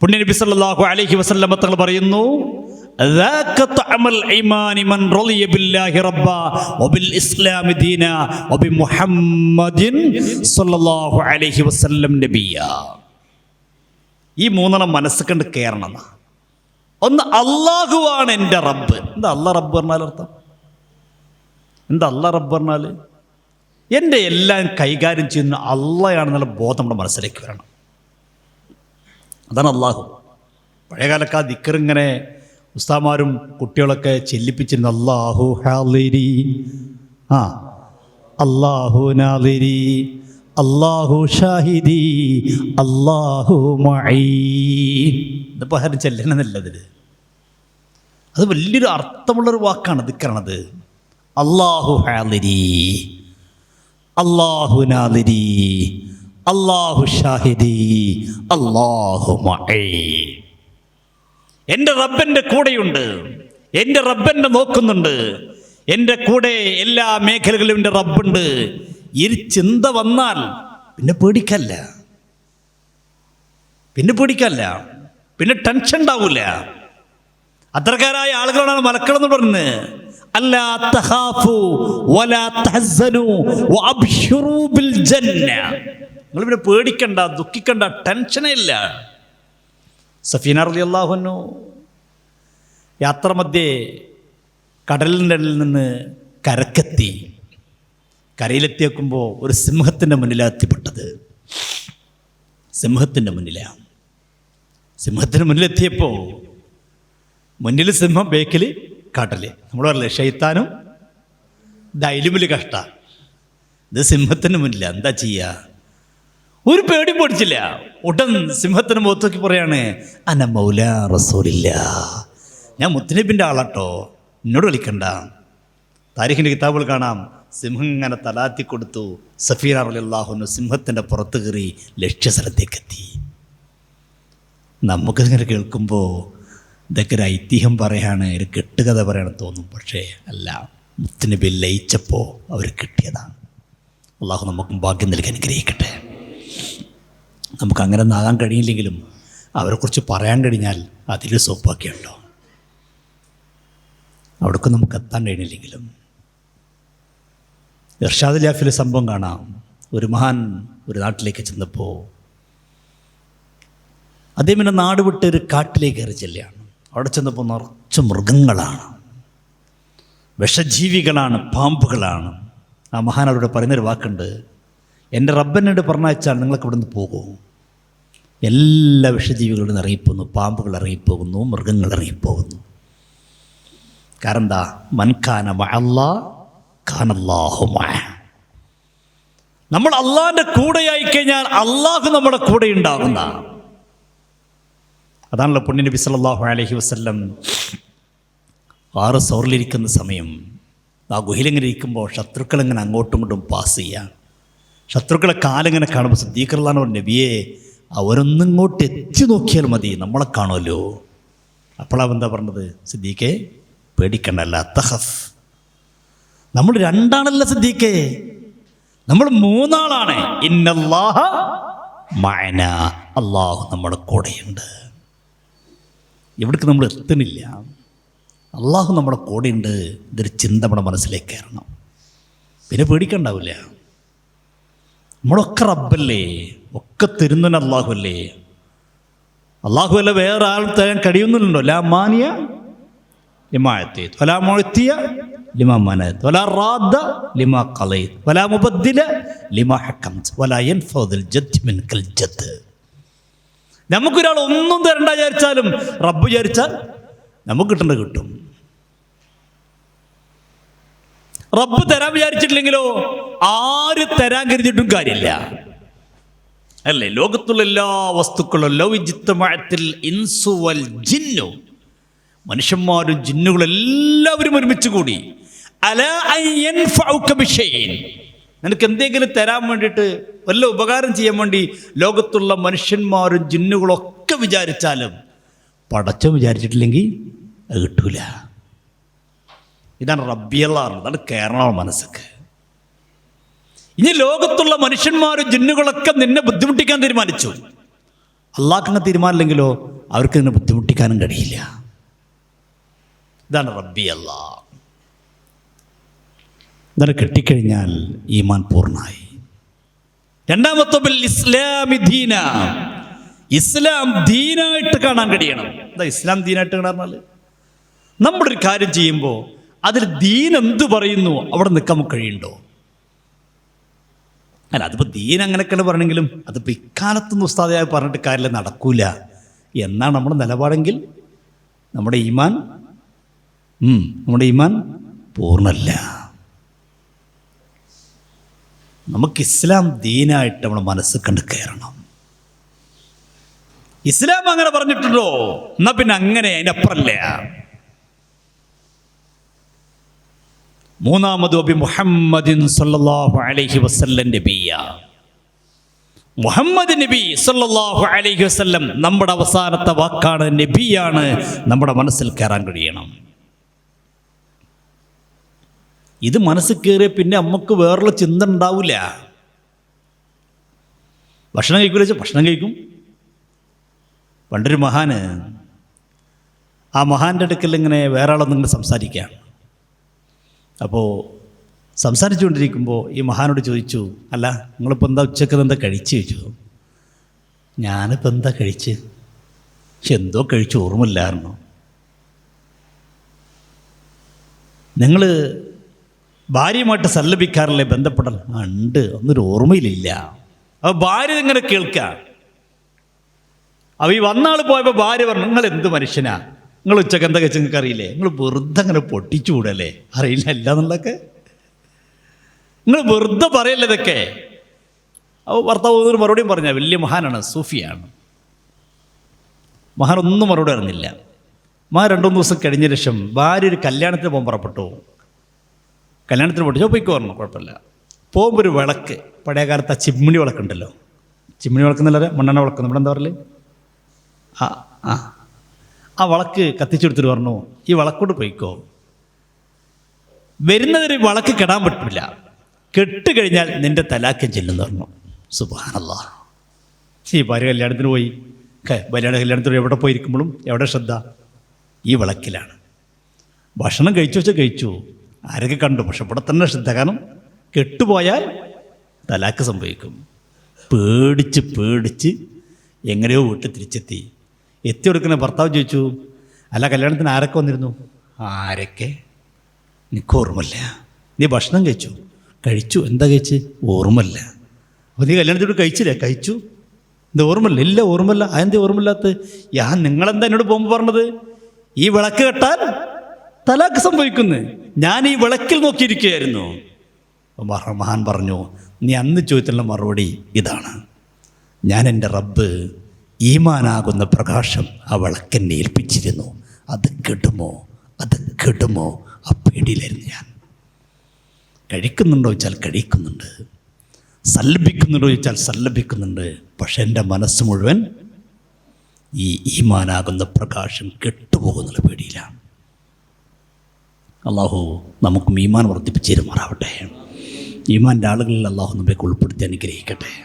പുണ്യനബി സല്ലല്ലാഹു അലൈഹി വസല്ലം തങ്ങൾ പറയുന്നു ഈ മൂന്നെണ്ണം മനസ്സ് കണ്ട് കയറണം ഒന്ന് അള്ളാഹുവാണ് എന്റെ റബ്ബ്. എന്താ അള്ളാഹ് റബ്ബ് പറഞ്ഞാൽ അർത്ഥം? എന്താ അള്ളാഹ് റബ്ബ് പറഞ്ഞാൽ? എന്റെ എല്ലാം കൈകാര്യം ചെയ്യുന്ന അള്ളയാണെന്നുള്ള ബോധം നമ്മുടെ മനസ്സിലേക്ക് വരണം. അതാണ് അള്ളാഹു. പഴയകാലത്ത് ആ ദിക്കറിങ്ങനെ ഉസ്താമാരും കുട്ടികളൊക്കെ ചെല്ലിപ്പിച്ചിരുന്നു അള്ളാഹു ഹാലിരി. ആ അള്ളാഹു നാലിരി അള്ളാഹു ഷാഹിദി അള്ളാഹു മഈ. ഇതിപ്പോൾ ആരും ചെല്ലണമെന്നല്ലതിൽ അത് വലിയൊരു അർത്ഥമുള്ളൊരു വാക്കാണ് ദിക്കറണത്. അള്ളാഹു ഹാലിരി അള്ളാഹു നാദിരി അള്ളാഹു ഷാഹിദി അള്ളാഹു എന്റെ റബ്ബന്റെ കൂടെയുണ്ട്. എന്റെ റബ്ബന്റെ നോക്കുന്നുണ്ട്. എന്റെ കൂടെ എല്ലാ മേഖലകളിലും എന്റെ റബ്ബുണ്ട്. ഈ ചിന്ത വന്നാൽ പിന്നെ പേടിക്കല്ല. പിന്നെ പേടിക്കല്ല. പിന്നെ ടെൻഷൻ ഉണ്ടാവില്ല അത്തരക്കാരായ ആളുകളാണ് മലക്കളെന്ന് പറഞ്ഞത് അല്ലാ നിങ്ങൾ പിന്നെ പേടിക്കണ്ട ദുഃഖിക്കണ്ട ടെൻഷനേ ഇല്ല. സഫീന അള്ളാഹുനു യാത്ര മധ്യേ കടലിന്റെ നിന്ന് കരക്കെത്തി. കരയിലെത്തിയേക്കുമ്പോൾ ഒരു സിംഹത്തിന്റെ മുന്നിലാണ് എത്തിപ്പെട്ടത് സിംഹത്തിന്റെ മുന്നിലാണ് സിംഹത്തിന് മുന്നിലെത്തിയപ്പോൾ മുന്നിൽ സിംഹം ബേക്കിൽ കടൽ. നമ്മൾ പറയല്ലേ ഷെയ്ത്താനും ദൈലുമിൽ കഷ്ട. ഇത് സിംഹത്തിന് മുന്നിലാണ് എന്താ ചെയ്യുക ഒരു പേടി പൊടിച്ചില്ല. ഉടൻ സിംഹത്തിന് മുഖത്തോക്കി പറയാണ് അന മൗല റസൂലില്ല. ഞാൻ മുത്തനബിന്റെ ആളാട്ടോ. എന്നോട് വിളിക്കണ്ട. താരിഖിന്റെ കിതാബുകൾ കാണാം. സിംഹം ഇങ്ങനെ തലാത്തി കൊടുത്തു. സഫീർ അള്ളാഹുന്നു സിംഹത്തിന്റെ പുറത്ത് കയറി ലക്ഷ്യസ്ഥലത്തേക്കെത്തി. നമുക്കിങ്ങനെ കേൾക്കുമ്പോൾ ഇതൊക്കെ ഒരു ഐതിഹ്യം പറയാണ് ഒരു കെട്ടുകഥ പറയണം തോന്നും. പക്ഷേ അല്ല മുത്തനബി ലയിച്ചപ്പോൾ അവർ കിട്ടിയതാണ്. അള്ളാഹു നമുക്കും ഭാഗ്യം നൽകി അനുഗ്രഹിക്കട്ടെ. നമുക്ക് അങ്ങനെ നാകാൻ കഴിയില്ലെങ്കിലും അവരെക്കുറിച്ച് പറയാൻ കഴിഞ്ഞാൽ അതിൽ സോപ്പാക്കിയുണ്ടോ? അവിടേക്ക് നമുക്ക് എത്താൻ കഴിഞ്ഞില്ലെങ്കിലും ഇർഷാദ് ലാഫിലെ സംഭവം കാണാം. ഒരു മഹാൻ ഒരു നാട്ടിലേക്ക് ചെന്നപ്പോൾ അദ്ദേഹം പിന്നെ നാട് വിട്ട് ഒരു കാട്ടിലേക്ക് കയറി ചെല്ലുകയാണ്. അവിടെ ചെന്നപ്പോൾ നിറച്ച് മൃഗങ്ങളാണ്. വിഷജീവികളാണ് പാമ്പുകളാണ്. ആ മഹാൻ അവരോട് പറയുന്നൊരു വാക്കുണ്ട് എന്റെ റബ്ബനോട് പറഞ്ഞാച്ചാൽ നിങ്ങൾക്ക് ഇവിടെ നിന്ന് പോകുമോ എല്ലാ വിഷജീവികളും ഇറങ്ങിപ്പോകുന്നു പാമ്പുകൾ ഇറങ്ങിപ്പോകുന്നു മൃഗങ്ങൾ ഇറങ്ങിപ്പോകുന്നു. കാരണം എന്താ? മൻഖാന അല്ലാ ഖാനല്ലാഹു മഅ. നമ്മൾ അള്ളാഹിന്റെ കൂടെയായി കഴിഞ്ഞാൽ അള്ളാഹു നമ്മുടെ കൂടെ ഉണ്ടാകുന്ന. അതാണല്ലോ പുണ്യ നബി അലൈഹി വസല്ലം ആറ് സോറിലിരിക്കുന്ന സമയം. ആ ഗുഹയിലിങ്ങനെ ഇരിക്കുമ്പോൾ ശത്രുക്കൾ ഇങ്ങനെ അങ്ങോട്ടും ഇങ്ങോട്ടും പാസ് ചെയ്യുക ശത്രുക്കളെ കാലിങ്ങനെ കാണുമ്പോൾ സിദ്ദീഖർലാന്ന് പറഞ്ഞു നബിയെ അവരൊന്നും ഇങ്ങോട്ട് എത്തി നോക്കിയാൽ മതി. നമ്മളെ കാണുമല്ലോ. അപ്പോഴാണ് എന്താ പറഞ്ഞത്? സിദ്ദീഖേ പേടിക്കണ്ടല്ല തഹഫ് നമ്മൾ രണ്ടാണല്ല സിദ്ദീഖേ. നമ്മൾ മൂന്നാളാണ്. ഇന്നല്ലാഹ അള്ളാഹു നമ്മുടെ കൂടെയുണ്ട്. ഇവിടേക്ക് നമ്മൾ എത്തുന്നില്ല. അള്ളാഹു നമ്മുടെ കൂടെയുണ്ട്. ഇതൊരു ചിന്ത നമ്മുടെ മനസ്സിലേക്ക് കയറണം. പിന്നെ പേടിക്കണ്ടാവില്ല. നമ്മളൊക്കെ റബ്ബല്ലേ ഒക്കെ തരുന്നതിന് അള്ളാഹു അല്ലേ അള്ളാഹു അല്ല വേറെ ആൾ തരാൻ കഴിയുന്നുണ്ടോ? ലാ മാനിയ ലിമാഴത്തി വലാ മുഴത്തിയ ലിമാ മനത് വലാ റാദ ലിമാ കളയത് വലാ മുബദ്ദില ലിമാ ഹക്കംത് വലാ യൻഫദുൽ ജദ് മിൻകൽ ജദ് നമുക്കൊരാൾ ഒന്നും തരണ്ട വിചാരിച്ചാലും റബ്ബ് വിചാരിച്ചാൽ നമുക്ക് കിട്ടേണ്ടത് കിട്ടും. റബ്ബ് തരാൻ വിചാരിച്ചിട്ടില്ലെങ്കിലോ ആര് തരാൻ കരുതിയിട്ടും കാര്യമില്ല. അല്ലേ? ലോകത്തുള്ള എല്ലാ വസ്തുക്കളും ലൗജിത്തമഴത്തിൽ ഇൻസുവൽ ജിന്നു. മനുഷ്യന്മാരും ജിന്നുകളും എല്ലാവരും ഒരുമിച്ച് കൂടി. അല. നിനക്ക് എന്തെങ്കിലും തരാൻ വേണ്ടിയിട്ട് വല്ല ഉപകാരം ചെയ്യാൻ വേണ്ടി ലോകത്തുള്ള മനുഷ്യന്മാരും ജിന്നുകളൊക്കെ വിചാരിച്ചാലും പടച്ചോ വിചാരിച്ചിട്ടില്ലെങ്കിൽ അത് കിട്ടൂല. ഇതാണ് റബ്ബിയല്ല അതാണ് കേരള മനസ്സൊക്കെ. ഇനി ലോകത്തുള്ള മനുഷ്യന്മാരും ജിന്നുകളൊക്കെ നിന്നെ ബുദ്ധിമുട്ടിക്കാൻ തീരുമാനിച്ചു. അള്ളാഹ്ക്കങ്ങ് തീരുമാനമില്ലെങ്കിലോ നിന്നെ ബുദ്ധിമുട്ടിക്കാനും കഴിയില്ല. ഇതാണ് റബ്ബി അല്ല ഇതാണ് കെട്ടിക്കഴിഞ്ഞാൽ ഈമാൻ പൂർണമായി. രണ്ടാമത്തെ ബിൽ ഇസ്ലാമി ദീന. ഇസ്ലാം ദീനായിട്ട് കാണാൻ കഴിയണം. എന്താ ഇസ്ലാം ദീനായിട്ട് കാണാൻ നമ്മളൊരു കാര്യം ചെയ്യുമ്പോൾ അതിൽ ദീൻ എന്ത് പറയുന്നു? അവിടെ നിൽക്കാൻ കഴിയുണ്ടോ? അല്ല അതിപ്പോൾ ദീൻ അങ്ങനെയൊക്കെയാണ് പറയണമെങ്കിലും അതിപ്പോൾ ഇക്കാലത്തൊന്നും ഉസ്താദയായി പറഞ്ഞിട്ട് കാര്യമില്ല നടക്കൂല. എന്നാണ് നമ്മുടെ നിലപാടെങ്കിൽ? നമ്മുടെ ഈമാൻ? നമ്മുടെ ഈമാൻ പൂർണല്ല. നമുക്ക് ഇസ്ലാം ദീനായിട്ട് നമ്മുടെ മനസ്സ് കണ്ട് കയറണം. ഇസ്ലാം അങ്ങനെ പറഞ്ഞിട്ടുണ്ടോ? എന്നാ പിന്നെ അങ്ങനെ അതിനപ്പുറല്ല മൂന്നാമത് അബി മുഹമ്മദിൻ സല്ലല്ലാഹു അലൈഹി വസല്ലം നബിയ. മുഹമ്മദ് നബി സല്ലല്ലാഹു അലൈഹി വസല്ലം നമ്മുടെ അവസാനത്തെ വാക്കാണ് നബിയാണ്. നമ്മുടെ മനസ്സിൽ കയറാൻ കഴിയണം. ഇത് മനസ്സിൽ കയറിയ പിന്നെ നമുക്ക് വേറുള്ള ചിന്ത ഉണ്ടാവില്ല ഭക്ഷണം കഴിക്കൂല ഭക്ഷണം കഴിക്കും. പണ്ടൊരു മഹാന് ആ മഹാന്റെ അടുക്കൽ ഇങ്ങനെ വേറെ ആളൊന്നിങ്ങനെ സംസാരിക്കുകയാണ്. അപ്പോൾ സംസാരിച്ചുകൊണ്ടിരിക്കുമ്പോൾ ഈ മഹാനോട് ചോദിച്ചു അല്ല നിങ്ങളിപ്പോൾ എന്താ ഉച്ചയ്ക്ക് എന്താ കഴിച്ച്? ചോദിച്ചു. ഞാനിപ്പോൾ എന്താ കഴിച്ച്? പക്ഷെ എന്തോ കഴിച്ച് ഓർമ്മയില്ലായിരുന്നു. നിങ്ങൾ ഭാര്യയുമായിട്ട് സല്ലപിക്കാറില്ലേ? ബന്ധപ്പെടൽ? ഉണ്ട്. ഒന്നൊരു ഓർമ്മയിലില്ല. അപ്പോൾ ഭാര്യ ഇങ്ങനെ കേൾക്കുക അപ്പോൾ ഈ വന്നാൾ പോയപ്പോൾ ഭാര്യ പറഞ്ഞു നിങ്ങൾ എന്ത് മനുഷ്യനാ? നിങ്ങൾ ഉച്ചയ്ക്ക് എന്താ കഴിച്ച് നിങ്ങൾക്ക് അറിയില്ലേ? നിങ്ങൾ വെറുതെ അങ്ങനെ പൊട്ടിച്ചു കൂടല്ലേ? അറിയില്ല അല്ല എന്നുള്ളതൊക്കെ നിങ്ങൾ വെറുതെ പറയല്ലേ ഇതൊക്കെ? അപ്പോൾ ഭർത്താവ് ഒരു മറുപടിയും പറഞ്ഞ വലിയ മഹാനാണ് സൂഫിയാണ്. മഹാൻ ഒന്നും മറുപടി അറിഞ്ഞില്ല മഹാൻ രണ്ടു മൂന്ന് ദിവസം കഴിഞ്ഞ ശേഷം ഭാര്യ ഒരു കല്യാണത്തിന് പോകാൻ പുറപ്പെട്ടു. കല്യാണത്തിന് പൊട്ടിച്ചോ പോയിക്കോ പറഞ്ഞു കുഴപ്പമില്ല. പോകുമ്പോൾ ഒരു വിളക്ക് പഴയ കാലത്ത് ആ ചിമ്മിണി വിളക്കുണ്ടല്ലോ. ചിമ്മിണി വിളക്കുന്നില്ല മണ്ണെണ്ണ വിളക്ക് നമ്മുടെ എന്താ പറയൽ? ആ ആ. ആ വിളക്ക് കത്തിച്ചെടുത്തിട്ട് പറഞ്ഞു ഈ വളക്കോട് പോയിക്കോ. വരുന്നതൊരു വളക്ക് കെടാൻ പറ്റില്ല. കെട്ട് കഴിഞ്ഞാൽ നിന്റെ തലാക്കം ചെല്ലുന്നു പറഞ്ഞു. സുബാനല്ല ഈ ഭാര്യ കല്യാണത്തിന് പോയി. കല്യാണ കല്യാണത്തിന് എവിടെ പോയിരിക്കുമ്പോഴും എവിടെ ശ്രദ്ധ? ഈ വിളക്കിലാണ്. ഭക്ഷണം കഴിച്ചു വെച്ചാൽ കഴിച്ചു. ആരൊക്കെ കണ്ടു? പക്ഷെ ഇവിടെ തന്നെ ശ്രദ്ധ. കാരണം കെട്ടുപോയാൽ തലാക്ക് സംഭവിക്കും. പേടിച്ച് പേടിച്ച് എങ്ങനെയോ വീട്ടിൽ തിരിച്ചെത്തി. എത്തി കൊടുക്കുന്ന ഭർത്താവ് ചോദിച്ചു അല്ല കല്യാണത്തിന് ആരൊക്കെ വന്നിരുന്നു? ആരൊക്കെ? എനിക്ക് ഓർമ്മല്ല നീ ഭക്ഷണം കഴിച്ചു? കഴിച്ചു. എന്താ കഴിച്ച്? ഓർമ്മല്ല അപ്പോൾ നീ കല്യാണത്തിനോട് കഴിച്ചില്ലേ? കഴിച്ചു. എന്താ ഓർമ്മല്ല ഇല്ല ഓർമ്മല്ല അതെന്താ ഓർമ്മയില്ലാത്ത? ഞാൻ നിങ്ങളെന്താ എന്നോട് പോകുമ്പോൾ പറഞ്ഞത്? ഈ വിളക്ക് കെട്ടാൻ തലാക്ക് സംഭവിക്കുന്നു. ഞാൻ ഈ വിളക്കിൽ നോക്കിയിരിക്കുകയായിരുന്നു. മഹാൻ പറഞ്ഞു നീ അന്ന് ചോദിച്ചുള്ള മറുപടി ഇതാണ്. ഞാൻ എന്റെ റബ്ബ് ഈമാനാകുന്ന പ്രകാശം ആ വിളക്കെന്നെ ഏൽപ്പിച്ചിരുന്നു. അത് കെടുമോ? അത് കെടുമോ? ആ പേടിയിലായിരുന്നു ഞാൻ. കഴിക്കുന്നുണ്ടോ ചോദിച്ചാൽ കഴിക്കുന്നുണ്ട്. സല്ലപിക്കുന്നുണ്ടോ ചോദിച്ചാൽ സല്ലപിക്കുന്നുണ്ട്. പക്ഷെ എന്റെ മനസ്സ് മുഴുവൻ ഈ ഈമാനാകുന്ന പ്രകാശം കെട്ടുപോകുന്നുള്ള പേടിയിലാണ്. അള്ളാഹു നമുക്കും ഈമാൻ വർദ്ധിപ്പിച്ചേരുമാറാവട്ടെ ഈമാന്റെ ആളുകളിൽ അള്ളാഹു നമ്മെ ഉൾപ്പെടുത്തി അനുഗ്രഹിക്കട്ടെ.